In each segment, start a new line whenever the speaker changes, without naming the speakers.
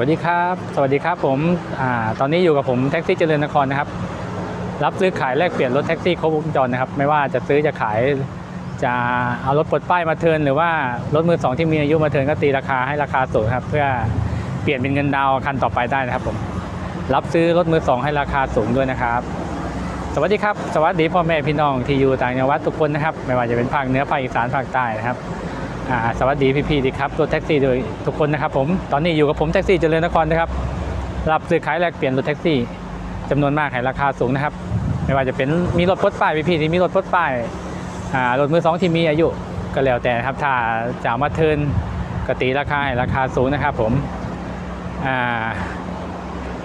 วัสดีครับ สวัสดีครับผมอาตอนนี้อยู่กับผมแท็กซี่เจริญนครนะครับ รับซื้อขายแลกเปลี่ยนรถแท็กซี่ครบวงจรนะครับ ไม่ว่าจะซื้อจะขายจะเอารถปลดป้ายมาเทินหรือว่ารถมือสองที่มีอายุมาเทินก็ตีราคาให้ราคาสูงครับ เพื่อเปลี่ยนเป็นเงินดาวน์คันต่อไปได้นะครับผมรับซื้อรถมือสองให้ราคาสูงด้วยนะครับ สวัสดีครับ สวัสดีพ่อแม่พี่น้องที่อยู่ต่างจังหวัดทุกคนนะครับ ไม่ว่าจะเป็นภาคเหนือภาคอีสานภาคใต้นะครับ สวัสดีพี่ๆดีครับรถแท็กซี่โดยทุกคนนะครับผมตอนนี้อยู่กับผมแท็กซี่เจริญนครนะครับรับซื้อขายแลกเปลี่ยนรถแท็กซี่จำนวนมากให้ราคาสูงนะครับ ไม่ว่าจะเป็นมีรถพดป้ายพี่ๆที่มีรถพดป้ายรถมือสองที่มีอายุก็แล้วแต่นะครับถ้าจะมาเทิร์นกตีราคาให้ราคาสูงนะครับผม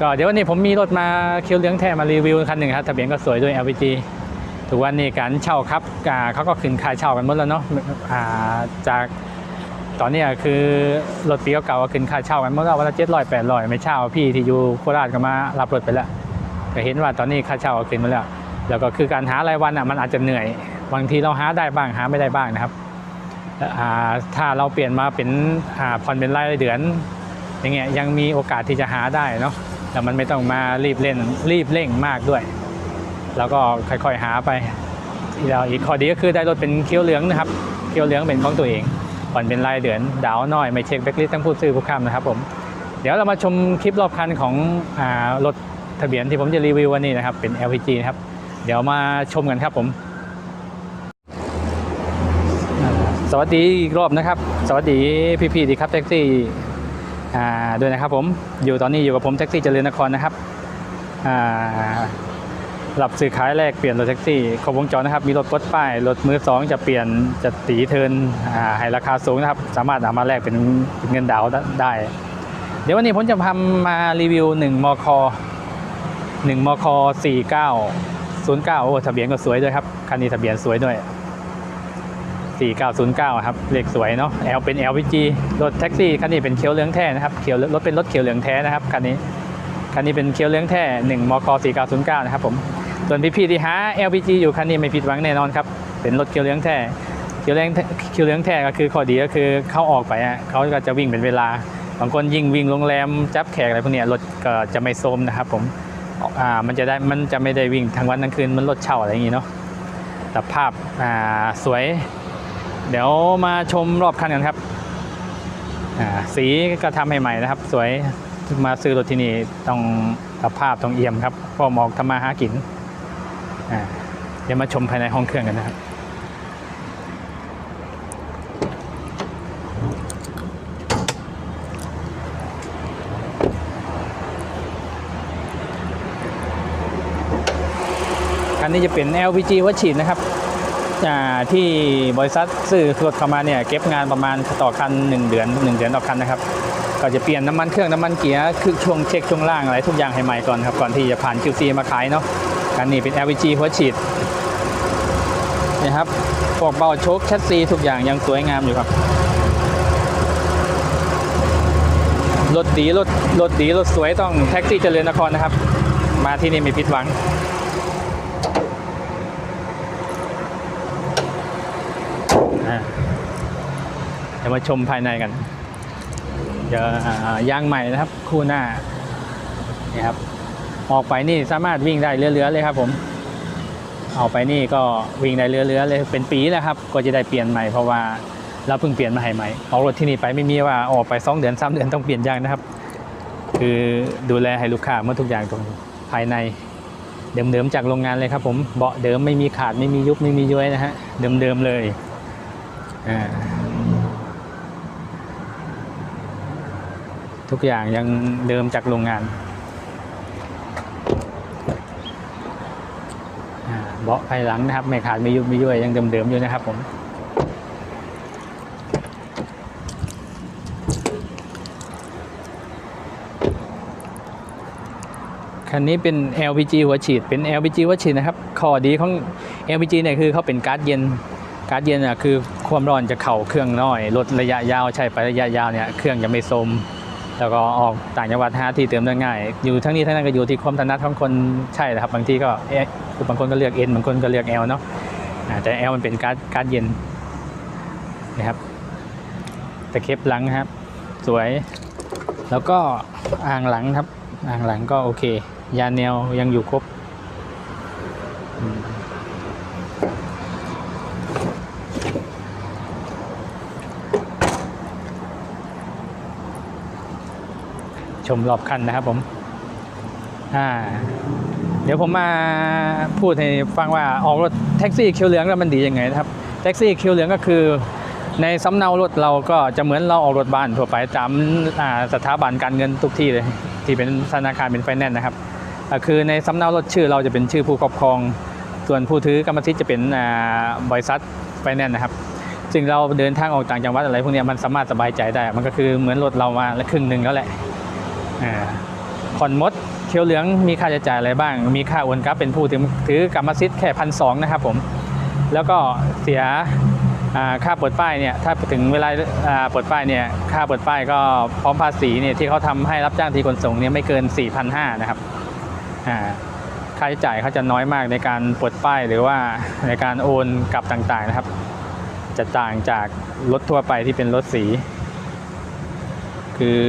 ก็เดี๋ยววันนี้ผมมีรถมาเคียวเหลืองแท้มารีวิวคันหนึ่งครับทะเบียนก็สวยด้วย LPG ทุกวันนี้การเช่าครับเขาก็ขึ้นค่าเช่ากันหมดแล้วเนาะจากตอนนี้คือรถปีเก่าๆก็ขึ้นค่าเช่ากันหมดแล้ววันละเจ็ดร้อยแปดร้อยไม่เช่าพี่ที่อยู่โคราชก็มารับรถไปแล้วก็เห็นว่าตอนนี้ค่าเช่าก็ขึ้นมาแล้ว แล้วก็คือการหารายวันอะมันอาจจะเหนื่อยบางทีเราหาได้บ้างหาไม่ได้บ้างนะครับถ้าเราเปลี่ยนมาเป็นผ่อนเป็นรายเดือนอย่างเงี้ยยังมีโอกาสที่จะหาได้เนาะแต่มันไม่ต้องมารีบเล่นรีบเร่งมากด้วย แล้วก็ค่อยๆหาไปแล้วอีกข้อดีก็คือได้รถเป็นเคี้ยวเหลืองนะครับเคี้ยวเหลืองเป็นของตัวเองผ่อนเป็นรายเดือนดาวน้อยไม่เช็คแบ็กลิสต์ทั้งผู้ซื้อผู้ค้ำนะครับผมเดี๋ยวเรามาชมคลิปรอบคันของรถทะเบียนที่ผมจะรีวิววันนี้นะครับเป็น LPG นะครับเดี๋ยวมาชมกันครับผม สวัสดีอีกรอบนะครับ สวัสดีพี่ๆดีครับแท็กซี่ด้วยนะครับผมอยู่ตอนนี้อยู่กับผมแท็กซี่เจริญนครนะครับ รับซื้อขายแลกเปลี่ยนรถแท็กซี่ครบวงจรนะครับ มีรถปลดป้าย รถมือสองจะเปลี่ยนจะตีเทินให้ราคาสูงนะครับ สามารถเอามาแลกเป็นเงินดาวน์ได้ เดี๋ยววันนี้ผมจะพามารีวิว 1 มค 1 มค 4909 โอ้ทะเบียนก็สวยด้วยครับ คันนี้ทะเบียนสวยด้วย 4909 ครับ เลขสวยเนาะ L เป็น LPG รถแท็กซี่คันนี้เป็นเขียวเหลืองแท้นะครับเขียวรถเป็นรถเขียวเหลืองแท้นะครับคันนี้คันนี้เป็นเคียวเหลื้องแท้1มค4909 นะครับผม ส่วนพี่ๆที่หา LPG อยู่คันนี้ไม่ผิดหวังแน่นอนครับ เป็นรถเคียวเลื้องแท้เคียวเลื้องเคียวเลื้องแท้ก็คือข้อดีก็คือเขาออกไปอะเขาก็จะวิ่งเป็นเวลา บางคนยิ่งวิ่งโรงแรมจับแขกอะไรพวกเนี้ยรถก็จะไม่โซมนะครับผมอ่ามันจะได้มันจะไม่ได้วิ่งทั้งวันทั้งคืนมันรถเช่าอะไรอย่างงี้เนาะแต่ภาพอ่าสวย เดี๋ยวมาชมรอบคันกันครับอ่าสีก็ทำให้ใหม่นะครับ สวยมาซื้อรถที่นี่ต้องสภาพต้องเอี่ยมครับพอมอกทำมาหากินอ่า เดี๋ยวมาชมภายในห้องเครื่องกันนะครับอันนี้จะเป็น LPG วัดฉีดนะครับที่บริษัทซื้อรถเข้ามาเนี่ยเก็บงานประมาณต่อคัน 1 เดือน 1 เดือนต่อคันนะครับก็จะเปลี่ยนน้ำมันเครื่องน้ำมันเกียร์คือช่วงเช็คช่วงล่างอะไรทุกอย่างให้ใหม่ก่อนครับก่อนที่จะผ่าน QC มาขายเนาะ อันนี้เป็น LPG หัวฉีดนะครับพวกเบาโชคแชสซีทุกอย่างยังสวยงามอยู่ครับ รถดีรถรถดีรถสวยต้องแท็กซี่เจริญนครนะครับ มาที่นี่ไม่ผิดหวัง เดี๋ยวมาชมภายในกันเดี๋ยวยางใหม่นะครับ คู่หน้านี่ครับ ออกไปนี่สามารถวิ่งได้เรือๆเลยครับผมออกไปนี่ก็วิ่งได้เรือๆเลยเป็นปีแล้วครับก็จะได้เปลี่ยนใหม่เพราะว่าเราเพิ่งเปลี่ยนมาให้ใหม่ออกรถที่นี่ไปไม่มีว่าออกไปสองเดือนสามเดือนต้องเปลี่ยนยางนะครับ คือดูแลให้ลูกค้าเมื่อทุกอย่างตรงภายในเดิมๆจากโรงงานเลยครับผมเบาะเดิมไม่มีขาดไม่มียุบไม่มีย้วยนะฮะเดิมๆเลยทุกอย่างยังเดิมจากโรงงานอ่าเบาะภายหลังนะครับ ไม่ขาดไม่ยุบไม่ย่วยยังเดิมๆอยู่นะครับผมคันนี้เป็น LPG หัวฉีดเป็น LPG หัวฉีดนะครับข้อดีของ LPG เนี่ยคือเขาเป็นก๊าซเย็นก๊าซเย็นอะคือความร้อนจะเข่าเครื่องน้อยลดระยะยาวใช้ไประยะยาวเนี่ยเครื่องจะไม่โทรมแล้วก็ออกต่างจังหวัดหาที่เติมได้ง่าย อยู่ทั้งนี้ทั้งนั้นก็อยู่ที่ความถนัดของคนใช่นะครับ บางทีก็ บางคนก็เลือก N บางคนก็เลือก L เนาะอ่แต่ L มันเป็นก๊าซก๊าซเย็นนะครับตะเข็บหลังครับ สวย แล้วก็อ่างหลังครับ อ่างหลังก็โอเค ยาแนวยังอยู่ครบชมรอบคันนะครับผม อ่า เดี๋ยวผมมาพูดให้ฟังว่าออกรถแท็กซี่เขียวเหลืองแล้วมันดียังไงนะครับแท็กซี่เขียวเหลืองก็คือ ในสำเนารถเราก็จะเหมือนเราออกรถบ้านทั่วไปตามสถาบันการเงินทุกที่เลยที่เป็นธนาคารเป็นไฟแนนซ์นะครับคือในสำเนารถชื่อเราจะเป็นชื่อผู้ครอบครอง ส่วนผู้ถือกรรมสิทธิ์จะเป็นบริษัทไฟแนนซ์นะครับซึ่งเราเดินทางออกต่างจังหวัดอะไรพวกนี้มันสามารถสบายใจได้ มันก็คือเหมือนรถเรามาละครึ่งหนึ่งแล้วแหละผ่อนมด เขียวเหลืองมีค่าใช้จ่ายอะไรบ้าง มีค่าโอนกลับเป็นผู้ถือถือกรรมสิทธิ์แค่พันสองนะครับผมแล้วก็เสียค่าปลดป้ายเนี่ยถ้าถึงเวลาปลดป้ายเนี่ยค่าปลดป้ายก็พร้อมภาษีเนี่ยที่เขาทำให้รับจ้างทีขนส่งเนี่ยไม่เกิน 4,500นะครับค่าใช้จ่ายเขาจะน้อยมากในการปลดป้ายหรือว่าในการโอนกลับต่างๆนะครับ จะต่างจากรถทั่วไปที่เป็นรถสี คือ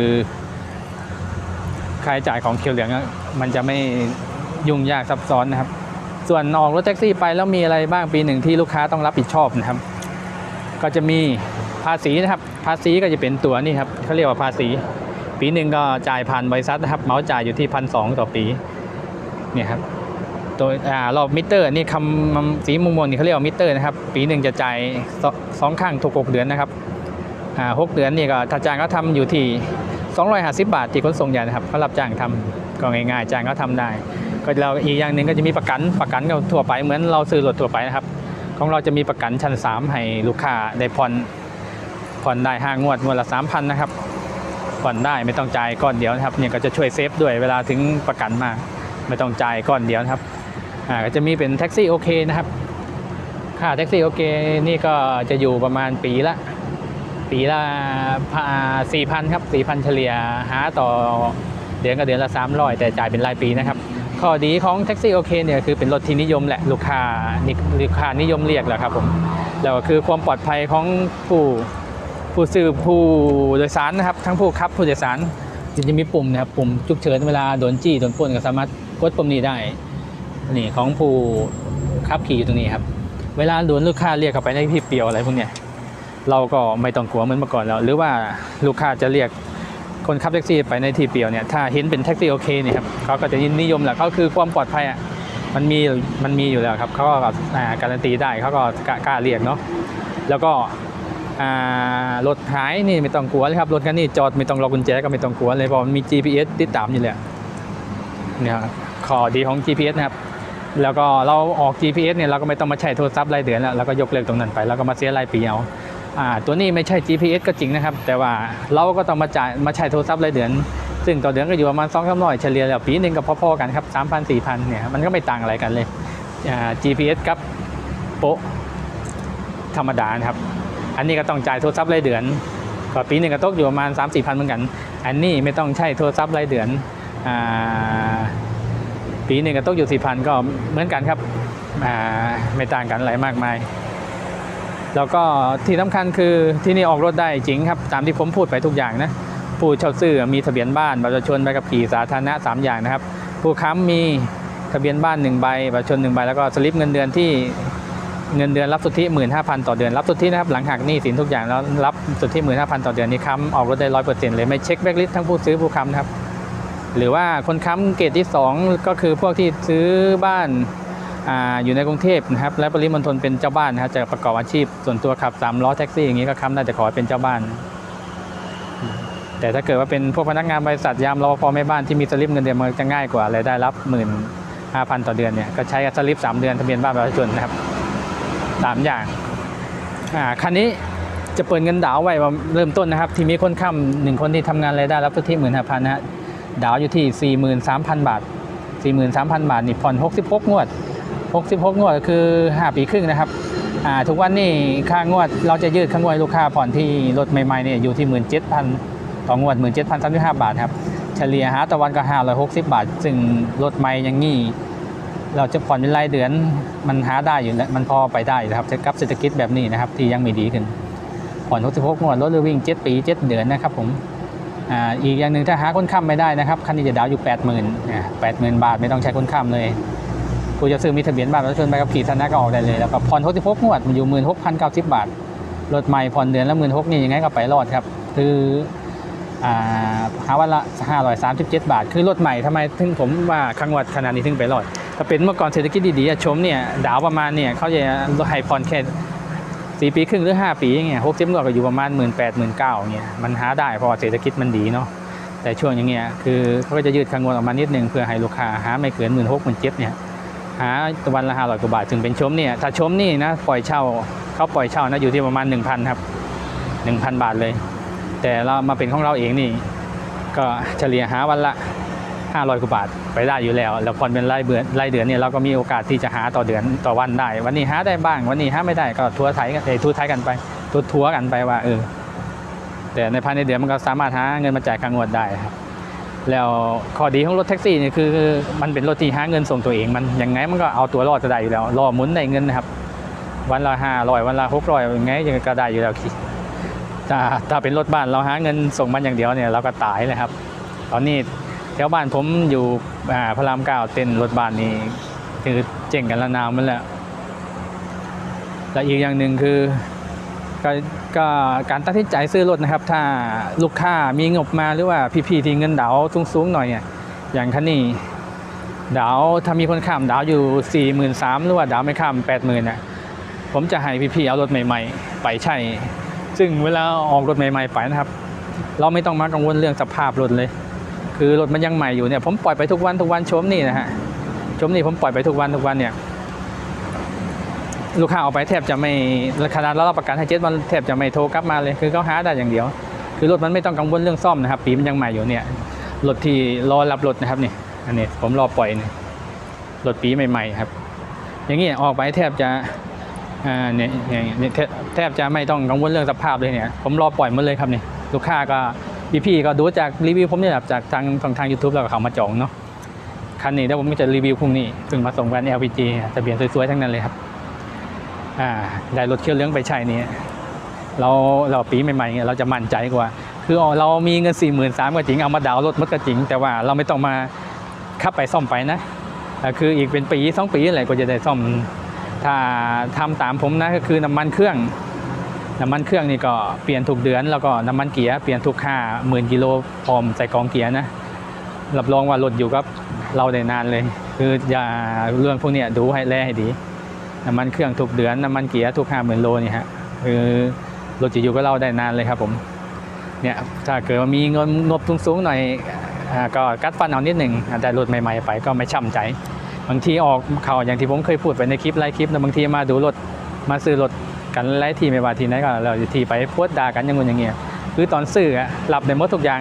ค่าใช้จ่ายของเขียวเหลืองมันจะไม่ยุ่งยากซับซ้อนนะครับ ส่วนออกรถแท็กซี่ไปแล้วมีอะไรบ้างปีหนึ่งที่ลูกค้าต้องรับผิดชอบนะครับ ก็จะมีภาษีนะครับ ภาษีก็จะเป็นตัวนี่ครับเขาเรียกว่าภาษี ปีหนึ่งก็จ่ายผ่านบริษัทนะครับเมาจ่ายอยู่ที่พันสองต่อปีเนี่ยครับตัวอ่ารอบมิเตอร์นี่คำสีมุมมนนี่เขาเรียกว่ามิเตอร์นะครับ ปีหนึ่งจะจ่ายสองครั้งทุกหกเดือนนะครับอ่าหกเดือนนี่ก็ถ้าจ้างเขาทำอยู่ที่ 250 บาทที่ขนส่งใหญ่นะครับเขารับจ้างทำก็ง่ายๆจ้างเขาทำได้ ก็เราอีกอย่างหนึ่งก็จะมีประกันประกันก็ทั่วไปเหมือนเราซื้อรถทั่วไปนะครับ ของเราจะมีประกันชั้น 3 ให้ลูกค้าได้ผ่อนผ่อนได้ห้างวดงวดละ3,000นะครับผ่อนได้ไม่ต้องจ่ายก้อนเดียวนะครับเนี่ยก็จะช่วยเซฟด้วยเวลาถึงประกันมาไม่ต้องจ่ายก้อนเดียวนะครับอ่าก็จะมีเป็นแท็กซี่โอเคนะครับค่าแท็กซี่โอเคนี่ก็จะอยู่ประมาณปีละ ปีละสี่พันครับสี่พันเฉลี่ยหาต่อเดือนก็เดือนละสามร้อยแต่จ่ายเป็นรายปีนะครับข้อดีของแท็กซี่โอเคเนี่ยคือเป็นรถที่นิยมแหละลูกค้านิลูกค้านิยมเรียกแหละครับผมแล้วคือความปลอดภัยของผู้ผู้ซื้อผู้โดยสารนะครับ ทั้งผู้ขับผู้โดยสารจะจะมีปุ่มนะครับปุ่มฉุกเฉินเวลาโดนจี้โดนปล้นก็สามารถกดปุ่มนี้ได้นี่ของผู้ขับขี่อยู่ตรงนี้ครับ เวลาโดนลูกค้าเรียกเข้าไปในที่เปลี่ยวอะไรพวกเนี้ย เราก็ไม่ต้องกลัวเหมือนเมื่อก่อนแล้ว หรือว่าลูกค้าจะเรียกคนขับแท็กซี่ไปในที่เปลี่ยวเนี่ยถ้าเห็นเป็นแท็กซี่โอเคเนี่ยครับเขาก็จะนิยมแหละเขาคือความปลอดภัยอะมันมีมันมีอยู่แล้วครับเขาก็การันตีได้เขาก็กล้าเรียกเนาะแล้วก็รถหายนี่ไม่ต้องกลัวเลยครับรถคันนี้จอดไม่ต้องล็อกกุญแจก็ไม่ต้องกลัวเลยเพราะมันมี GPS ติดตามอยู่แล้วเนี่ยข้อดีของ GPS นะครับแล้วก็เราออก GPS เนี่ยเราก็ไม่ต้องมาใช้โทรศัพท์รายเดือนแล้วเราก็ยกเลิกตรงนั้นไป แล้วก็มาเสียรายปีเอา ตัวนี้ไม่ใช่ GPS ก็จริงนะครับ แต่ว่าเราก็ต้องมาจ่ายมาใช้โทรศัพท์รายเดือน ซึ่งต่อเดือนก็อยู่ประมาณ2องสามร้อยเฉลี่ยแล้วปีหนึ่งก็พอๆกันครับสามพันสี่พันเนี่ยมันก็ไม่ต่างอะไรกันเลย GPS กับโปะธรรมดานะครับ อันนี้ก็ต้องจ่ายโทรศัพท์รายเดือนก็ปีหนึ่งก็ตกอยู่ประมาณ3 4มสี่พันเหมือนกัน อันนี้ไม่ต้องใช้โทรศัพท์รายเดือนอปีหนึ่งก็ตกอยู่สี่พันก็เหมือนกันครับไม่ต่างกันอะไรมากมาย แล้วก็ที่สำคัญคือที่นี่ออกรถได้จริงครับ ตามที่ผมพูดไปทุกอย่างนะ ผู้เช่าซื้อมีทะเบียนบ้านบัตรประชาชนใบขับขี่สาธารณะสามอย่างนะครับ ผู้ค้ำมีทะเบียนบ้านหนึ่งใบบัตรประชาชนหนึ่งใบแล้วก็สลิปเงินเดือนที่เงินเดือนรับสุทธิหมื่นห้าพันต่อเดือนรับสุทธินะครับหลังหักหนี้สินทุกอย่างแล้วรับสุทธิหมื่นห้าพันต่อเดือนนี่ค้ำออกรถได้ร้อยเปอร์เซ็นต์เลยไม่เช็คแบ็กลิสต์ทั้งผู้ซื้อผู้ค้ำนะครับหรือว่าคนค้ำเกรดที่ 2 ก็คือพวกที่ซื้อบ้าน อยู่ในกรุงเทพนะครับและปริมณฑลเป็นเจ้าบ้านนะครับจะประกอบอาชีพส่วนตัวขับสามล้อแท็กซี่อย่างนี้ก็ค้ำได้แต่ขอเป็นเจ้าบ้าน แต่ถ้าเกิดว่าเป็นพวกพนักงานบริษัทยามรปภแม่บ้านที่มีสลิปเงินเดือนมันจะง่ายกว่ารายได้รับหมื่นห้าพันต่อเดือนเนี่ยก็ใช้สลิปสามเดือนทะเบียนบ้านประชาชนนะครับสามอย่างอ่าคันนี้จะเปิดเงินดาวไว้าเริ่มต้นนะครับ ที่มีคนค้ำหนึ่งคนที่ทำงานรายได้รับสุทธิหมื่นห้าพันนะฮะดาวอยู่ที่ 43,000 บาท 43,000 บาทนี่ผ่อน 66 งวด 66 งวดก็คือ 5 ปีครึ่งนะครับอ่าทุกวันนี่ค่างวดเราจะยืดค่างวดลูกค้าผ่อนที่รถใหม่ๆเนี่ยอยู่ที่ 17,000ต่องวด 17,035 บาทครับเฉลี่ยหาตะวันก็560 บาท ซึ่งรถใหม่อยังงี้เราจะผ่อนเป็นรายเดือนมันหาได้อยู่แล้วมันพอไปได้นะครับกับเศรษฐกิจแบบนี้นะครับที่ยังไม่ดีขึ้น ผ่อน 66 งวดรถเรือวิ่ง 7 ปี 7 เดือนนะครับผมอ,อีกอย่างหนึ่งถ้าหาคนค้ำไม่ได้นะครับคันนี้จะดาวอยู่ 8 0 0 0 0นแปดหมื่นบาทไม่ต้องใช้คนค้ำเลย กูจะซื้อมีทะเบียนบ้านประชาชนใบขับขี่ธนาก็ออกได้เลยแล้วก็ผ่อน66งวดมันอยู่16,090บบาทรถใหม่ผ่อนเดือนละ16,000นี่ยังไงก็ไปรอดครับ คือหาวันละ537บเจ็ดบาท คือรถใหม่ทำไมถึงผมว่าครั้งวัดขนาดนี้ถึงไปรอดถ้าเป็นเมื่อก่อนเศรษฐกิจดีๆชมเนี่ยดาวประมาณเนี่ยเขาจะให้ผ่อนแค่สี่ปีครึ่งหรือ5ปีอย่างเงี้ยหกสิบงวดก็อยู่ประมาณหมื่นแปดหมื่นเก้าเงี้ยมันหาได้เพราะเศรษฐกิจมันดีเนาะแต่ช่วงอย่างเงี้ยคือเขาก็จะยืดคังวดออกมานิดนึงเพื่อให้ลูกค้าหาไม่เกินหมื่นหกหมื่นเจ็ดเนี่ย หาวันละห้าร้อยกว่าบาทถึงเป็นชมเนี่ยถ้าชมนี่นะปล่อยเช่าเขาปล่อยเช่านะอยู่ที่ประมาณ 1,000ครับ1,000 บาทเลย แต่เรามาเป็นของเราเองนี่ ก็เฉลี่ยหาวันละ500กว่าบาทไปได้อยู่แล้ว แล้วผ่อนเป็นรายเดือนรายเดือนเนี่ยเราก็มีโอกาสที่จะหาต่อเดือนต่อวันได้ วันนี้หาได้บ้าง วันนี้หาไม่ได้ก็ทัวร์ไถกันทัวร์ไถกันไปทัวร์ทัวร์กันไปว่าเออแต่ในภายในเดือนมันก็สามารถหาเงินมาจ่ายค่างวดได้ครับ แล้วข้อดีของรถแท็กซี่เนี่ยคือมันเป็นรถที่หาเงินส่งตัวเองมันยังไงมันก็เอาตัวรอดจะได้อยู่แล้วรอหมุนได้เงินนะครับ วันละห้าร้อยวันละหกร้อยยังไงยังไงก็ได้อยู่แล้วถ้าถ้าเป็นรถบ้านเราหาเงินส่งมันอย่างเดียวเนี่ยเราก็ตายเลยครับ ตอนนี้แถวบ้านผมอยู่อ่าพระรามเก้าเต้นรถบ้านนี่คือเจ๋งกันละนาวมันแหละและอีกอย่างหนึ่งคือ ก็ก็การตัดสินใจซื้อรถนะครับ ถ้าลูกค้ามีงบมาหรือว่าพี่ๆที่เงินดาวสูงๆหน่อยอย่างคันนี้ดาวถ้ามีคนข้ามดาวอยู่ 4 3 0 0 0หรือว่าดาวไม่ข้าม 8 0 0 0 0น่ะผมจะให้พี่ๆเอารถใหม่ ๆ ไปใช้ซึ่งเวลาออกรถใหม่ ๆ ไปนะครับ เราไม่ต้องมากังวลเรื่องสภาพรถเลย คือรถมันยังใหม่อยู่เนี่ยผมปล่อยไปทุกวันทุกวันชมนี่นะฮะชมนี่ผมปล่อยไปทุกวันทุกวันเนี่ย ลูกค้าเอาไปแทบจะไม่ขนาดเรารับประกันให้เจ็ดวันแทบจะไม่โทรกลับมาเลยคือเขาหาได้อย่างเดียว คือรถมันไม่ต้องกังวลเรื่องซ่อมนะครับ ปีมันยังใหม่อยู่เนี่ยรถที่รอรับรถนะครับนี่อันนี้ผมรอปล่อยเนี่ยรถปีใหม่ๆครับ อย่างนี้ออกไปแทบจะอ่าเนี่ยเนี่ยเนี่ยแทบจะไม่ต้องกังวลเรื่องสภาพเลยเนี่ยผมรอปล่อยหมันเลยครับนี่ลูกค้าก็พี่ๆก็ดูจากรีวิวผมเนี่ยจากทางทางทางยูทูบแล้วก็เขามาจองเนาะคันนี้เดี๋ยวผมก็จะรีวิวพรุ่งนี้เพิ่งมาส่งแบรนด์ LPG ทะเบียนสวยๆทั้งนั้นเลยครับ อ่าได้รถเคี่ยวเลี้ยงไปใช้เนี่ยเราเราปีใหม่ๆเนี่ยเราจะมั่นใจกว่า คือเรามีเงิน4 3 0 0 0ก็จริงเอามาดาวน์รถมันก็จริง แต่ว่าเราไม่ต้องมาขับไปซ่อมไปนะคืออีกเป็นปีสองปีอะไรก็จะได้ซ่อมถ้าทำตามผมนะก็คือน้ำมันเครื่องน้ำมันเครื่องนี่ก็เปลี่ยนทุกเดือนแล้วก็น้ำมันเกียร์เปลี่ยนทุกห้าหมื่นกิโลพร้อมใส่กองเกียร์นะรับรองว่ารถอยู่กับเราได้นานเลย คืออย่าเรื่องพวกเนี้ยดูให้แลให้ดี น้ำมันเครื่องทุกเดือนน้ำมันเกียร์ทุกห้าหมื่นโลนี่ฮะคือรถจะอยู่กับเราได้นานเลยครับผมเนี่ยถ้าเกิดว่ามีเงินงบสูงๆหน่อยอก็กัดฟันเอานิดหนึ่งแต่รถใหม่ๆไปก็ไม่ช่ำใจ บางทีออกข่าวอย่างที่ผมเคยพูดไปในคลิปไลฟ์คลิปนะบางทีมาดูรถมาซื้อรถกันไลฟ์ทีไม่ว่าทีไหนก็เราทีไปพสต์ด่ากันอย่างงู้นอย่างเงี้ยคือตอนซื้ออะรับได้หมดทุกอย่าง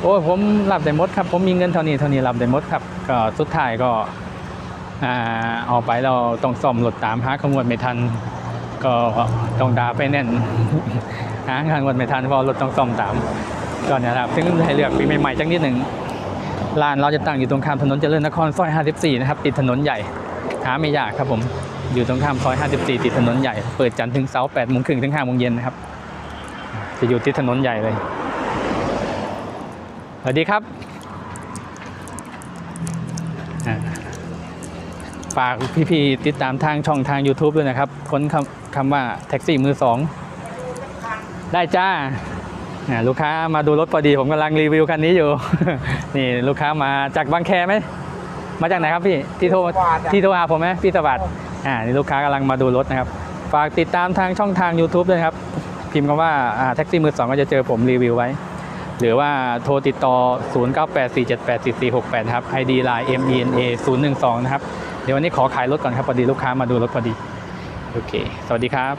โอ้ผมรับได้หมดครับ ผมมีเงินเท่านี้เท่านี้รับได้หมดครับก็สุดท้ายก็ อ่าอกไปเราต้องซ่อมรถตามหาขมวดไม่ทัน ก็ต้องดาไปแน่นหาขมวดไม่ทันเพราะรถต้องซ่อมตามก็เนี่ยครับ ซึ่งให้เลือกปีใหม่ๆจังนิดหนึ่งร้านเราจะตั้งอยู่ตรงข้ามถนนเจริญนครซอย 54 นะครับ ติดถนนใหญ่ หาไม่ยากครับผม อยู่ตรงข้ามซอย 54 ติดถนนใหญ่ เปิดจันทร์ถึงเสาร์8โมงครึ่งถึง5โมงเย็นนะครับ จะอยู่ติดถนนใหญ่เลย สวัสดีครับ ฝากพี่ๆติดตามทางช่องทาง YouTube ด้วยนะครับ ค้นคำคำว่าแท็กซี่มือสองได้จ้าอ่าลูกค้ามาดูรถพอดีผมกำลังรีวิวคันนี้อยู่ นี่ลูกค้ามาจากบางแคไหม มาจากไหนครับพี่ ที่โทรที่โทรหาผมไหมพี่สวัสดิ์อ่านี่ลูกค้ากำลังมาดูรถนะครับ ฝากติดตามทางช่องทาง YouTube ด้วยนะครับ พิมพ์คำว่าอ่าแท็กซี่มือสองก็จะเจอผมรีวิวไว้ หรือว่าโทรติดต่อ 0984784468 ครับ ID line MENA 012 นะครับ เดี๋ยววันนี้ขอขายรถก่อนครับพอดีลูกค้ามาดูรถพอดี โอเค สวัสดีครับ